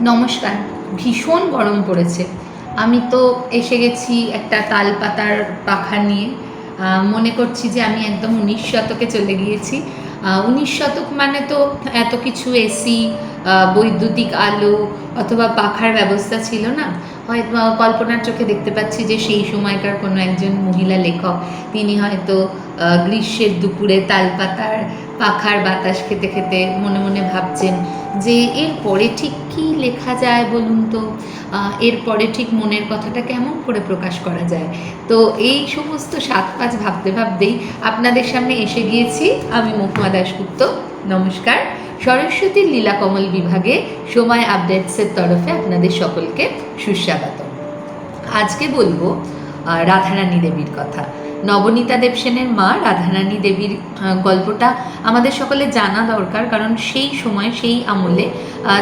নমস্কার, ভীষণ গরম পড়েছে। আমি তো এসে গেছি একটা তালপাতার পাখা নিয়ে। মনে করছি যে আমি একদম উনিশ শতকে চলে গিয়েছি। উনিশ শতক মানে তো এত কিছু এসি বৈদ্যুতিক আলো অথবা পাখার ব্যবস্থা ছিল না। হয়তো কল্পনার চোখে দেখতে পাচ্ছি যে সেই সময়কার কোনো একজন মহিলা লেখক। তিনি হয়তো গ্রীষ্মের দুপুরে তালপাতার পাখার বাতাস খেতে খেতে মনে মনে ভাবছেন যে এর পরে ঠিক কী লেখা যায় বলুন তো? এরপরে ঠিক মনের কথাটা কেমন করে প্রকাশ করা যায়? তো এই সমস্ত সাত পাঁচ ভাবতে ভাবতেই আপনাদের সামনে এসে গিয়েছি। আমি মহুয়া দাশগুপ্ত। নমস্কার। সরস্বতীর লীলাকমল বিভাগে সময় আপডেটসের তরফে আপনাদের সকলকে সুস্বাগত। আজকে বলব রাধারানী দেবীর কথা। নবনীতা দেবসেনের মা রাধারানী দেবীর গল্পটা আমাদের সকলে জানা দরকার, কারণ সেই সময়, সেই আমলে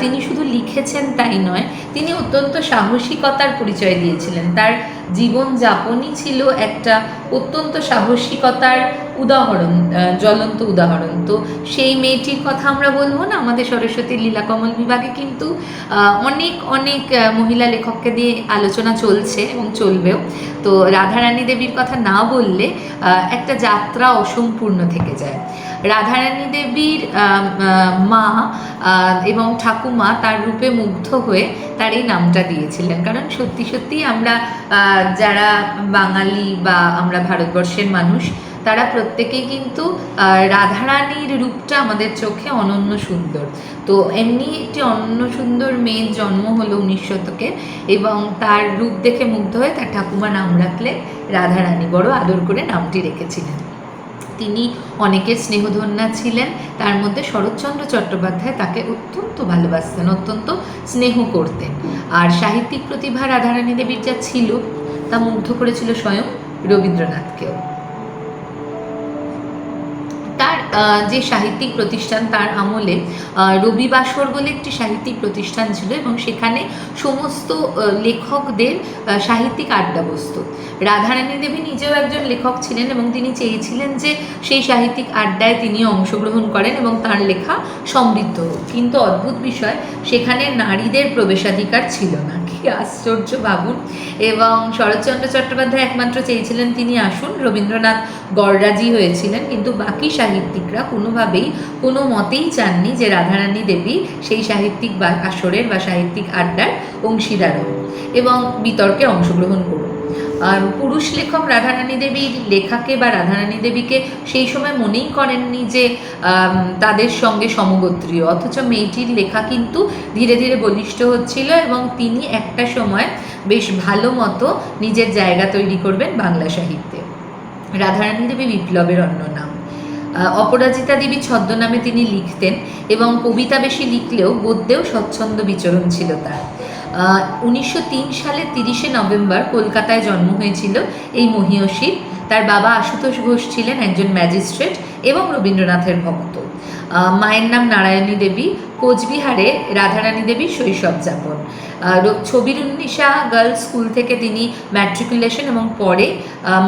তিনি শুধু লিখেছেন তাই নয়, তিনি অত্যন্ত সাহসিকতার পরিচয় দিয়েছিলেন। তার জীবনযাপনই ছিল একটা অত্যন্ত সাহসিকতার উদাহরণ জ্বলন্ত উদাহরণ। তো সেই মেয়েটির কথা আমরা বলব না, আমাদের সরস্বতী লীলাকমল বিভাগে কিন্তু অনেক অনেক মহিলা লেখককে দিয়ে আলোচনা চলছে এবং চলবেও। তো রাধারানী দেবীর কথা না বললে একটা যাত্রা অসম্পূর্ণ থেকে যায়। রাধারানী দেবীর মা এবং ঠাকুমা তার রূপে মুগ্ধ হয়ে তার এই নামটা দিয়েছিলেন। কারণ সত্যি সত্যি আমরা যারা বাঙালি বা আমরা ভারতবর্ষের মানুষ, তারা প্রত্যেকেই কিন্তু রাধারানীর রূপটা আমাদের চোখে অনন্য সুন্দর। তো এমনি একটি অনন্য সুন্দর মেয়ের জন্ম হলো উনিশ শতকে এবং তার রূপ দেখে মুগ্ধ হয়ে তার ঠাকুমা নাম রাখলে রাধারানী। বড় আদর করে নামটি রেখেছিলেন। তিনি অনেকের স্নেহধন্যা ছিলেন, তার মধ্যে শরৎচন্দ্র চট্টোপাধ্যায় তাকে অত্যন্ত ভালোবাসতেন, অত্যন্ত স্নেহ করতেন। আর সাহিত্যিক প্রতিভা রাধারানী দেবীর যা ছিল, তা মুগ্ধ করেছিল স্বয়ং রবীন্দ্রনাথকেও। যে সাহিত্যিক প্রতিষ্ঠান তার আমলে আহ, রবিবাসর বলে একটি সাহিত্যিক প্রতিষ্ঠান ছিল এবং সেখানে সমস্ত লেখকদের সাহিত্যিক আড্ডা বসত রাধারানী দেবী নিজেও একজন লেখক ছিলেন এবং তিনি চেয়েছিলেন যে সেই সাহিত্যিক আড্ডায় তিনি অংশগ্রহণ করেন এবং তার লেখা সমৃদ্ধ কিন্তু অদ্ভুত বিষয় সেখানে নারীদের প্রবেশাধিকার ছিল না। কি আশ্চর্য ভাবুন এবং শরৎচন্দ্র চট্টোপাধ্যায় একমাত্র চেয়েছিলেন তিনি আসুন। রবীন্দ্রনাথ গড়রাজি হয়েছিলেন, কিন্তু বাকি সাহিত্যিকরা কোনোভাবেই, কোনো মতেই চাননি যে রাধারানী দেবী সেই সাহিত্যিক বা আসরের বা সাহিত্যিক আড্ডার অংশীদার হন এবং বিতর্কে অংশগ্রহণ করুন। পুরুষ লেখক রাধারানী দেবীর লেখাকে বা রাধারানী দেবীকে সেই সময় মনেই করেননি যে তাদের সঙ্গে সমগোত্রীয়। অথচ মেয়েটির লেখা কিন্তু ধীরে ধীরে বলিষ্ঠ হচ্ছিল এবং তিনি একটা সময় বেশ ভালো মতো নিজের জায়গা তৈরি করবেন বাংলা সাহিত্যে। রাধারানী দেবী বিপ্লবের অন্য নাম। অপরাজিতা দেবী ছদ্মনামে তিনি লিখতেন এবং কবিতা বেশি লিখলেও গদ্যেও স্বচ্ছন্দ বিচরণ ছিল তার। উনিশশো সালে তিরিশে নভেম্বর কলকাতায় জন্ম হয়েছিল এই মহিয়সীর তার বাবা আশুতোষ ঘোষ ছিলেন একজন ম্যাজিস্ট্রেট। এবং রবীন্দ্রনাথের ভক্ত। মায়ের নাম নারায়ণী দেবী, কোচবিহারে রাধারানী দেবীর শৈশব যাপন। ছবির উন্নিশা গার্লস স্কুল থেকে তিনি ম্যাট্রিকুলেশন এবং পরে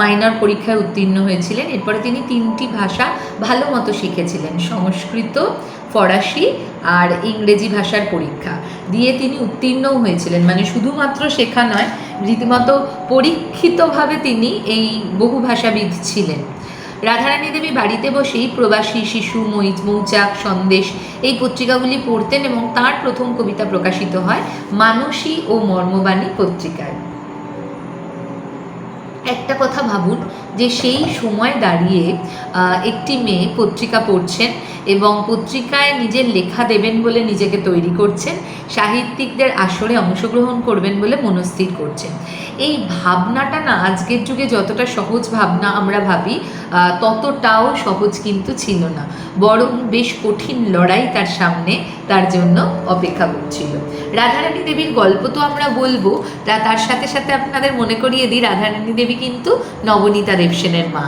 মাইনর পরীক্ষায় উত্তীর্ণ হয়েছিলেন। এরপরে তিনি তিনটি ভাষা ভালো মতো শিখেছিলেন। সংস্কৃত, ফরাসি আর ইংরেজি ভাষার পরীক্ষা দিয়ে তিনি উত্তীর্ণও হয়েছিলেন। মানে শুধুমাত্র শেখা নয়, রীতিমতো পরীক্ষিতভাবে তিনি এই বহু ভাষাবিদ ছিলেন। রাধারানী দেবী বাড়িতে বসেই প্রবাসী শিশু মৈজ মৌচাক সন্দেশ এই পত্রিকাগুলি পড়তেন এবং তার প্রথম কবিতা প্রকাশিত হয় মানসী ও মর্মবাণী পত্রিকায়। একটা কথা ভাবুন যে সেই সময় দাঁড়িয়ে একটি মেয়ে পত্রিকা পড়ছেন এবং পত্রিকায় নিজের লেখা দেবেন বলে নিজেকে তৈরি করছেন, সাহিত্যিকদের আসরে অংশগ্রহণ করবেন বলে মনস্থির করছেন। এই ভাবনাটা না আজকের যুগে যতটা সহজ ভাবনা আমরা ভাবি ততটাও সহজ কিন্তু ছিল না। বরং বেশ কঠিন লড়াই তার সামনে তার জন্য অপেক্ষা করছিল। রাধারানী দেবীর গল্প তো আমরা বলব, তা তার সাথে সাথে আপনাদের মনে করিয়ে দিই, রাধারানী দেবী কিন্তু নবনীতা দেবসেনের মা।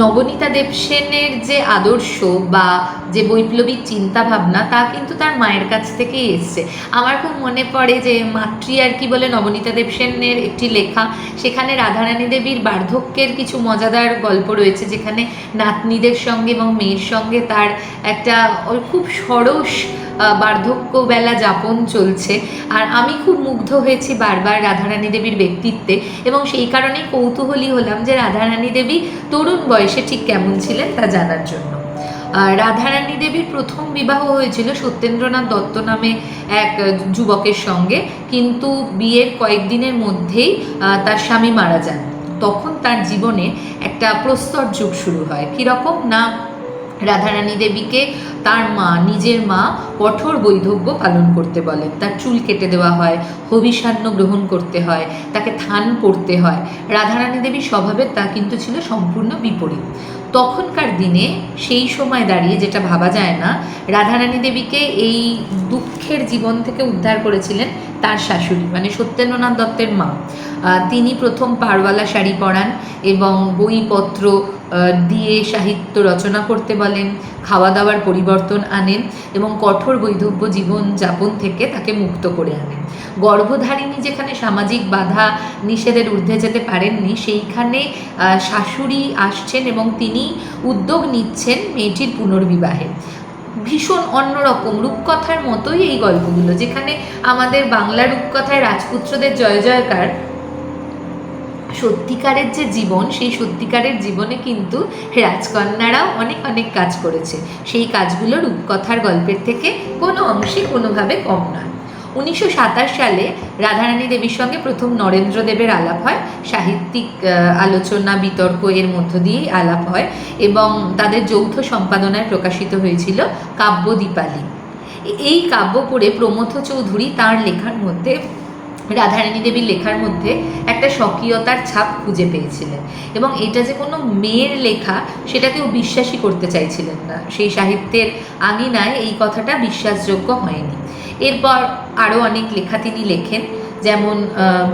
নবনীতা দেবসেনের যে আদর্শ বা যে বৈপ্লবিক চিন্তা ভাবনা তা কিন্তু তার মায়ের কাছ থেকেই এসছে। আমার খুব মনে পড়ে যে মাতৃ আর কি বলে নবনীতা দেবসেনের একটি লেখা, সেখানে রাধারানী দেবীর বার্ধক্যের কিছু মজাদার গল্প রয়েছে, যেখানে নাতনিদের সঙ্গে এবং মেয়ের সঙ্গে তার একটা খুব সরস আহ, বার্ধক্য বেলা যাপন চলছে। আর আমি খুব মুগ্ধ হয়েছি বারবার রাধারানী দেবীর ব্যক্তিত্বে এবং সেই কারণেই কৌতূহলী হলাম যে রাধারানী দেবী তরুণ বয়সে ঠিক কেমন ছিলেন তা জানার জন্য। রাধারানী দেবীর প্রথম বিবাহ হয়েছিল সত্যেন্দ্রনাথ দত্ত নামে এক যুবকের সঙ্গে। কিন্তু বিয়ের কয়েকদিনের মধ্যেই তার স্বামী মারা যান। তখন তার জীবনে একটা প্রস্তর যুগ শুরু হয়। কীরকম? না রাধারানী দেবীকে তার মা, নিজের মা কঠোর বৈধব্য পালন করতে বলেন তার চুল কেটে দেওয়া হয় হবিষান্ন গ্রহণ করতে হয়, তাকে থান পড়তে হয়। রাধারানী দেবীর স্বভাবে তা কিন্তু ছিল সম্পূর্ণ বিপরীত। তখনকার দিনে সেই সময় দাঁড়িয়ে যেটা ভাবা যায় না, রাধারানী দেবীকে এই দুঃখের জীবন থেকে উদ্ধার করেছিলেন তার শাশুড়ি মানে সত্যেন্দ্রনাথ দত্তের মা। তিনি প্রথম পারওয়ালা শাড়ি পরান এবং বইপত্র দিয়ে সাহিত্য রচনা করতে বলেন খাওয়া দাওয়ার পরিবর্তন আনেন এবং কঠোর বৈধব্য জীবন যাপন থেকে তাকে মুক্ত করে আনেন। গর্ভধারিণী যেখানে সামাজিক বাধা নিষেধের ঊর্ধ্বে যেতে পারেননি, সেইখানে শাশুড়ি আসছেন এবং তিনি উদ্যোগ নিচ্ছেন মেয়েটির পুনর্বিবাহে। ভীষণ অন্যরকম রূপকথার মতোই এই গল্পগুলো, যেখানে আমাদের বাংলা রূপকথায় রাজপুত্রদের জয় জয়কার সত্যিকারের যে জীবন, সেই সত্যিকারের জীবনে কিন্তু রাজকন্যারাও অনেক অনেক কাজ করেছে। সেই কাজগুলো রূপকথার গল্পের থেকে কোনো অংশে কোনোভাবে কম নয়। উনিশশো সাতাশ সালে রাধারানী দেবীর সঙ্গে প্রথম নরেন্দ্র দেবের আলাপ হয়। সাহিত্যিক আলোচনা, বিতর্ক এর মধ্য দিয়েই আলাপ হয় এবং তাদের যৌথ সম্পাদনায় প্রকাশিত হয়েছিল কাব্য দীপালি। এই কাব্য পড়ে প্রমথ চৌধুরী তার লেখার মধ্যে, রাধারানী দেবীর লেখার মধ্যে একটা স্বকীয়তার ছাপ খুঁজে পেয়েছিলেন এবং এটা যে কোনো মেয়ের লেখা সেটা কেউ বিশ্বাসই করতে চাইছিলেন না। সেই সাহিত্যের আঙিনায় এই কথাটা বিশ্বাসযোগ্য হয়নি। এরপর আরও অনেক লেখা তিনি লেখেন, যেমন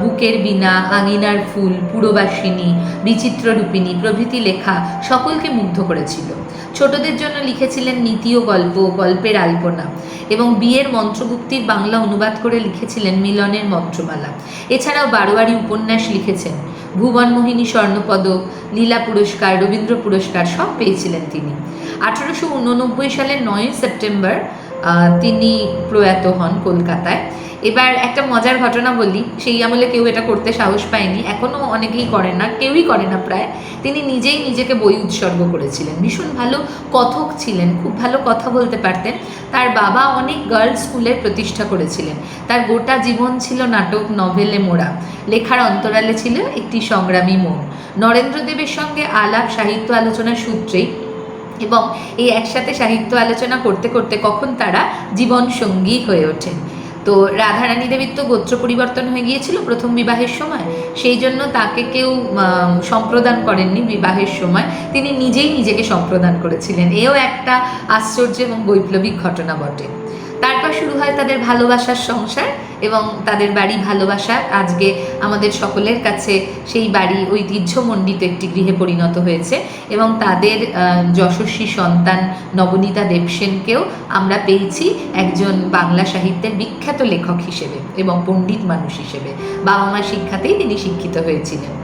বুকের বিনা আঙিনার ফুল, পুরবাসিনী বিচিত্র রূপিণী প্রভৃতি লেখা সকলকে মুগ্ধ করেছিল। ছোটদের জন্য লিখেছিলেন নীতি ও গল্প গল্পের আলপনা এবং বিয়ের মন্ত্রগুপ্তির বাংলা অনুবাদ করে লিখেছিলেন মিলনের মন্ত্রমালা। এছাড়াও বারোয়ারি উপন্যাস লিখেছেন। ভুবনমোহিনী স্বর্ণপদক, লীলা পুরস্কার, রবীন্দ্র পুরস্কার সব পেয়েছিলেন তিনি। আঠারোশো উননব্বই সালের নয়ই সেপ্টেম্বর তিনি প্রয়াত হন কলকাতায়। এবার একটা মজার ঘটনা বলি, সেই আমলে কেউ এটা করতে সাহস পায়নি এখনও অনেকেই করে না, কেউই করে না প্রায়। তিনি নিজেই নিজেকে বই উৎসর্গ করেছিলেন। ভীষণ ভালো কথক ছিলেন, খুব ভালো কথা বলতে পারতেন। তার বাবা অনেক গার্লস স্কুলের প্রতিষ্ঠা করেছিলেন। তার গোটা জীবন ছিল নাটক নভেলে মোড়া। লেখার অন্তরালে ছিল একটি সংগ্রামী মন। নরেন্দ্রদেবের সঙ্গে আলাপ, সাহিত্য আলোচনার সূত্রেই এবং এই একসাথে সাহিত্য আলোচনা করতে করতে কখন তারা জীবন সঙ্গী হয়ে ওঠেন। তো রাধারানী দেবীর তো গোত্র পরিবর্তন হয়ে গিয়েছিল প্রথম বিবাহের সময়। সেই জন্য তাকে কেউ সম্প্রদান করেননি বিবাহের সময়। তিনি নিজেই নিজেকে সম্প্রদান করেছিলেন। এও একটা আশ্চর্য এবং বৈপ্লবিক ঘটনা বটে। তারপর শুরু হয় তাদের ভালোবাসার সংসার। এবং তাদের বাড়ি ভালোবাসা আজকে আমাদের সকলের কাছে সেই বাড়ি ঐতিহ্যমণ্ডিত একটি গৃহে পরিণত হয়েছে এবং তাদের যশস্বী সন্তান নবনীতা দেবসেনকেও আমরা পেয়েছি একজন বাংলা সাহিত্যের বিখ্যাত লেখক হিসেবে এবং পণ্ডিত মানুষ হিসেবে। বাবা মার শিক্ষাতেই তিনি শিক্ষিত হয়েছিলেন।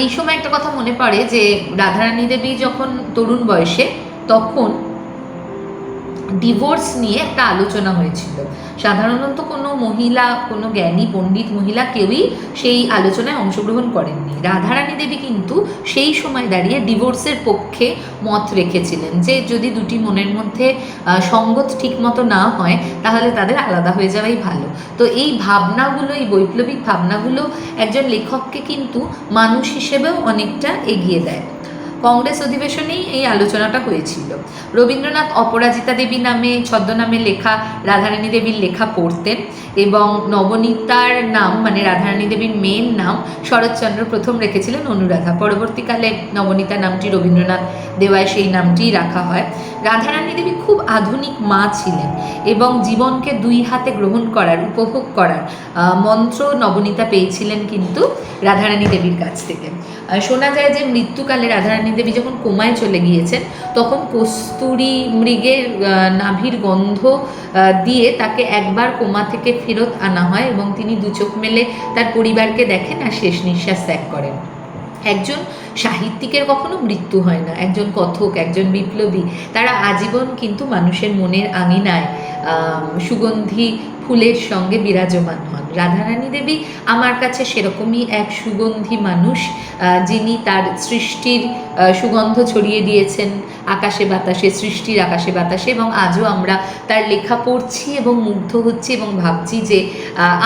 এই সময় একটা কথা মনে পড়ে যে রাধারানী দেবী যখন তরুণ বয়সে, তখন ডিভোর্স নিয়ে একটা আলোচনা হয়েছিল। সাধারণত কোনো মহিলা, কোনো জ্ঞানী, পণ্ডিত মহিলা কেউই সেই আলোচনায় অংশগ্রহণ করেননি। রাধারানী দেবী কিন্তু সেই সময় দাঁড়িয়ে ডিভোর্সের পক্ষে মত রেখেছিলেন যে, যদি দুটি মনের মধ্যে সঙ্গত ঠিকমতো না হয়, তাহলে তাদের আলাদা হয়ে যাওয়াই ভালো। তো এই ভাবনাগুলো, এই বৈপ্লবিক ভাবনাগুলো একজন লেখককে কিন্তু মানুষ হিসেবেও অনেকটা এগিয়ে দেয়। কংগ্রেস অধিবেশনেই এই আলোচনাটা হয়েছিল। রবীন্দ্রনাথ অপরাজিতা দেবী নামে, ছদ্মনামে লেখা, রাধারানী দেবীর লেখা পড়তেন এবং নবনীতার নাম মানে রাধারানী দেবীর মেয়ের নাম শরৎচন্দ্র প্রথম রেখেছিলেন অনুরাধা। পরবর্তীকালে নবনীতা নামটি রবীন্দ্রনাথ দেওয়ায় সেই নামটিই রাখা হয়। রাধারানী দেবী খুব আধুনিক মা ছিলেন এবং জীবনকে দুই হাতে গ্রহণ করার, উপভোগ করার মন্ত্র নবনীতা পেয়েছিলেন কিন্তু রাধারানী দেবীর কাছ থেকে। শোনা যায় যে মৃত্যুকালে রাধারানী দেবী যখন কোমায় চলে গিয়েছেন, তখন কস্তুরি মৃগের নাভির গন্ধ দিয়ে তাকে একবার কোমা থেকে ফেরত আনা হয় এবং তিনি দু চোখ মেলে তার পরিবারকে দেখেন আর শেষ নিঃশ্বাস ত্যাগ করেন। একজন সাহিত্যিকের কখনো মৃত্যু হয় না, একজন কথক, একজন বিপ্লবী। তারা আজীবন কিন্তু মানুষের মনের আঙিনায় সুগন্ধি ফুলের সঙ্গে বিরাজমান হন। রাধারানী দেবী আমার কাছে সেরকমই এক সুগন্ধি মানুষ যিনি তার সৃষ্টির সুগন্ধ ছড়িয়ে দিয়েছেন আকাশে বাতাসে, সৃষ্টির আকাশে বাতাসে এবং আজও আমরা তার লেখা পড়ছি এবং মুগ্ধ হচ্ছি এবং ভাবছি যে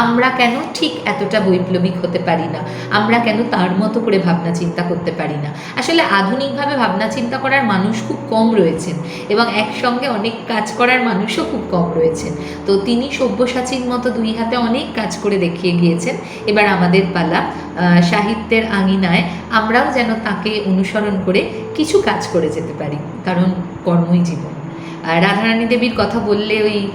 আমরা কেন ঠিক এতটা বৈপ্লবিক হতে পারি না? আমরা কেন তার মতো করে ভাবনা চিন্তা করতে পারি না? আসলে আধুনিকভাবে ভাবনা চিন্তা করার মানুষ খুব কম রয়েছেন এবং একসঙ্গে অনেক কাজ করার মানুষও খুব কম রয়েছেন। তো তিনি সব্যসাচীর মতো দুই হাতে অনেক কাজ করে দেখিয়ে গিয়েছেন। এবার আমাদের পালা সাহিত্যের আঙিনায় আমরাও যেন তাকে অনুসরণ করে কিছু কাজ করে যেতে পারি, কারণ কর্মই জীবন। রাধারানী দেবীর কথা বললে ওই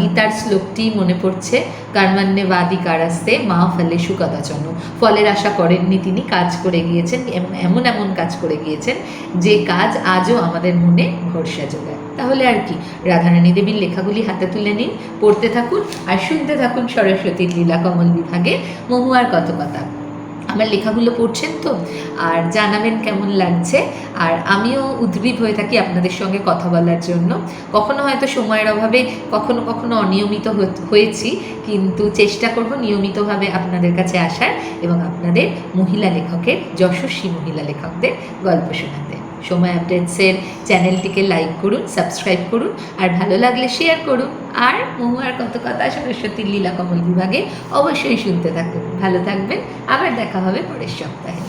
গীতার শ্লোকটি মনে পড়ছে, কারমান্যে বাদি কারাস্তে, মা ফলে সুকদাচন। ফলের আশা করেননি তিনি, কাজ করে গিয়েছেন, এম- এমন এমন কাজ করে গিয়েছেন, যে কাজ আজও আমাদের মনে ভরসা যোগায়। তাহলে আর কি। রাধারানী দেবীর লেখাগুলি হাতে তুলে নিন, পড়তে থাকুন আর শুনতে থাকুন সরস্বতীর লীলা কমল বিভাগে মহুয়ার কথকতা। আমার লেখাগুলো পড়ছেন তো? আর জানাবেন কেমন লাগছে? আর আমিও উদ্গ্রীব হয়ে থাকি আপনাদের সঙ্গে কথা বলার জন্য। কখনো হয়তো সময়ের অভাবে কখনো কখনো অনিয়মিত হয়ে- হয়েছি, কিন্তু চেষ্টা করব নিয়মিতভাবে আপনাদের কাছে আসার এবং আপনাদের মহিলা লেখকের, যশস্বী মহিলা লেখকদের গল্প শোনাতে। সময় আপডেটসের চ্যানেলটিকে লাইক করুন সাবস্ক্রাইব করুন, আর ভালো লাগলে শেয়ার করুন। আর মোমো আর কত কথা সরস্বতীর লীলা কমল বিভাগে অবশ্যই শুনতে থাকুন। ভালো থাকবেন, আবার দেখা হবে পরের সপ্তাহে।